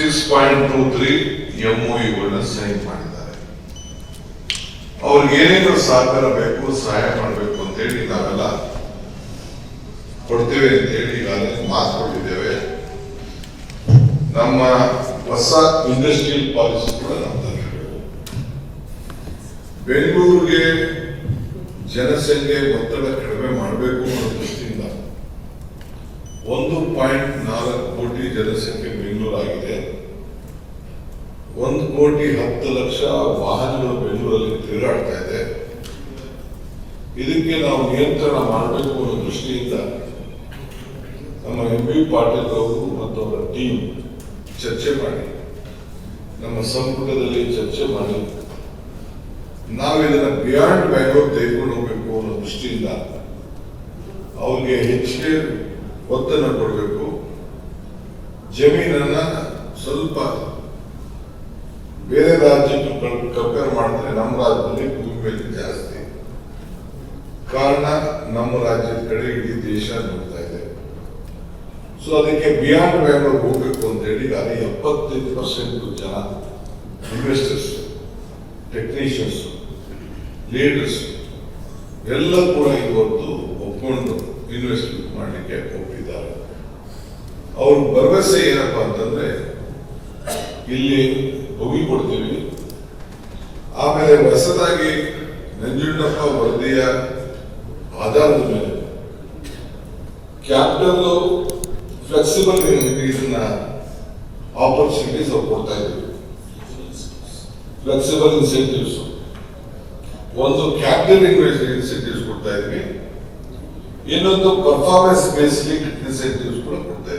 Six point two sine ಮಾಡಿದ್ದಾರೆ. ಅವ್ರಿಗೆ ಏನೇನು ಸಹಕಾರ ಬೇಕು, ಸಹಾಯ ಮಾಡಬೇಕು ಅಂತೇಳಿ ನಾವೆಲ್ಲ ಕೊಡ್ತೇವೆ ಅಂತೇಳಿ ಈಗಾಗಲೇ ಮಾತು ಕೊಟ್ಟಿದ್ದೇವೆ. ನಮ್ಮ ಹೊಸ ಇಂಡಸ್ಟ್ರಿಯಲ್ ಪಾಲಿಸಿ ಕೂಡ ನಾವು ಬೆಂಗಳೂರಿಗೆ ಜನಸಂಖ್ಯೆ ಒತ್ತಡ ಕಡಿಮೆ ಮಾಡಬೇಕು ಅನ್ನೋ ದೃಷ್ಟಿಯಿಂದ ಒಂದು ಪಾಯಿಂಟ್ ಕೋಟಿ ಜನಸಂಖ್ಯೆ ಬೆಂಗಳೂರು ಆಗಿದೆ ಒಂದು ಕೋಟಿ ಹತ್ತು ಲಕ್ಷ ವಾಹನಗಳು ಬೆಂಗಳೂರಲ್ಲಿ ತಿರುಗಾಡ್ತಾ ಇದೆ. ಇದಕ್ಕೆ ನಾವು ನಿಯಂತ್ರಣ ಮಾಡಬೇಕು ಅನ್ನೋ ದೃಷ್ಟಿಯಿಂದ ನಮ್ಮ ಎಂ ಬಿ ಪಾಟೀಲ್ ಅವರು ಮತ್ತು ಅವರ ಟೀಮ್ ಚರ್ಚೆ ಮಾಡಿ, ನಮ್ಮ ಸಂಪುಟದಲ್ಲಿ ಚರ್ಚೆ ಮಾಡಿ, ನಾವು ಇದನ್ನ ಬಿಯಾಂಡ್ ಬ್ಯಾಂಗ್ಳೂರ್ ತೆಗೆದುಕೊಂಡು ಹೋಗ್ಬೇಕು ಅನ್ನೋ ದೃಷ್ಟಿಯಿಂದ ಅವ್ರಿಗೆ ಹೆಚ್ಚಿಗೆ ಒತ್ತನ್ನು ಕೊಡಬೇಕು. ಜಮೀನನ್ನ ಸ್ವಲ್ಪ ಬೇರೆ ರಾಜ್ಯಕ್ಕೆ ಕಂಪೇರ್ ಮಾಡಿದ್ರೆ ನಮ್ಮ ರಾಜ್ಯದಲ್ಲಿ ಭೂಮಿ ಜಾಸ್ತಿ. ಕಾರಣ ನಮ್ಮ ರಾಜ್ಯದ ಕಡೆ ಇಡೀ ದೇಶ ನೋಡ್ತಾ ಇದೆ. ಸೊ ಅದಕ್ಕೆ ಬಿಯಾಂಡ್ ಬ್ಯಾಂಗ್ಳೂರ್ ಹೋಗ್ಬೇಕು ಅಂತ ಹೇಳಿ ಅಲ್ಲಿ ಎಪ್ಪತ್ತೈದು ಪರ್ಸೆಂಟ್ ಜನ ಇನ್ವೆಸ್ಟರ್ಸ್ ಟೆಕ್ನಿಷಿಯನ್ಸ್ ಲೀಡರ್ಸ್ ಎಲ್ಲ ಕೂಡ ಇವತ್ತು ಒಪ್ಕೊಂಡು ಇನ್ವೆಸ್ಟ್ಮೆಂಟ್ ಮಾಡಲಿಕ್ಕೆ ಒಪ್ಪಿದ್ದಾರೆ. ಅವ್ರ ಭರವಸೆ ಏನಪ್ಪ ಅಂತಂದ್ರೆ, ಇಲ್ಲಿ ಹೋಗಿ ಕೊಡ್ತೀವಿ. ಆಮೇಲೆ ಹೊಸದಾಗಿ ನಂಜುಂಡಪ್ಪ ವರದಿಯ ಆಧಾರದ ಮೇಲೆ ಕ್ಯಾಪಿಟಲ್ ಫ್ಲೆಕ್ಸಿಬಲ್ ಇದನ್ನ ಆಪರ್ಚುನಿಟೀಸ್ ಅವ್ರು ಕೊಡ್ತಾ ಇದ್ದೀವಿ. ಫ್ಲೆಕ್ಸಿಬಲ್ ಇನ್ಸೆಂಟಿವ್ಸ್ ಒಂದು ಕ್ಯಾಪಿಟಲ್ ಇನ್ಸೆಂಟಿವ್ಸ್ ಕೊಡ್ತಾ ಇದ್ವಿ ಇನ್ನೊಂದು ಪರ್ಫಾರ್ಮೆನ್ಸ್ ಬೇಸ್ಡ್ ಇನ್ಸೆಂಟಿವ್ಸ್ ಕೂಡ ಕೊಡ್ತಾ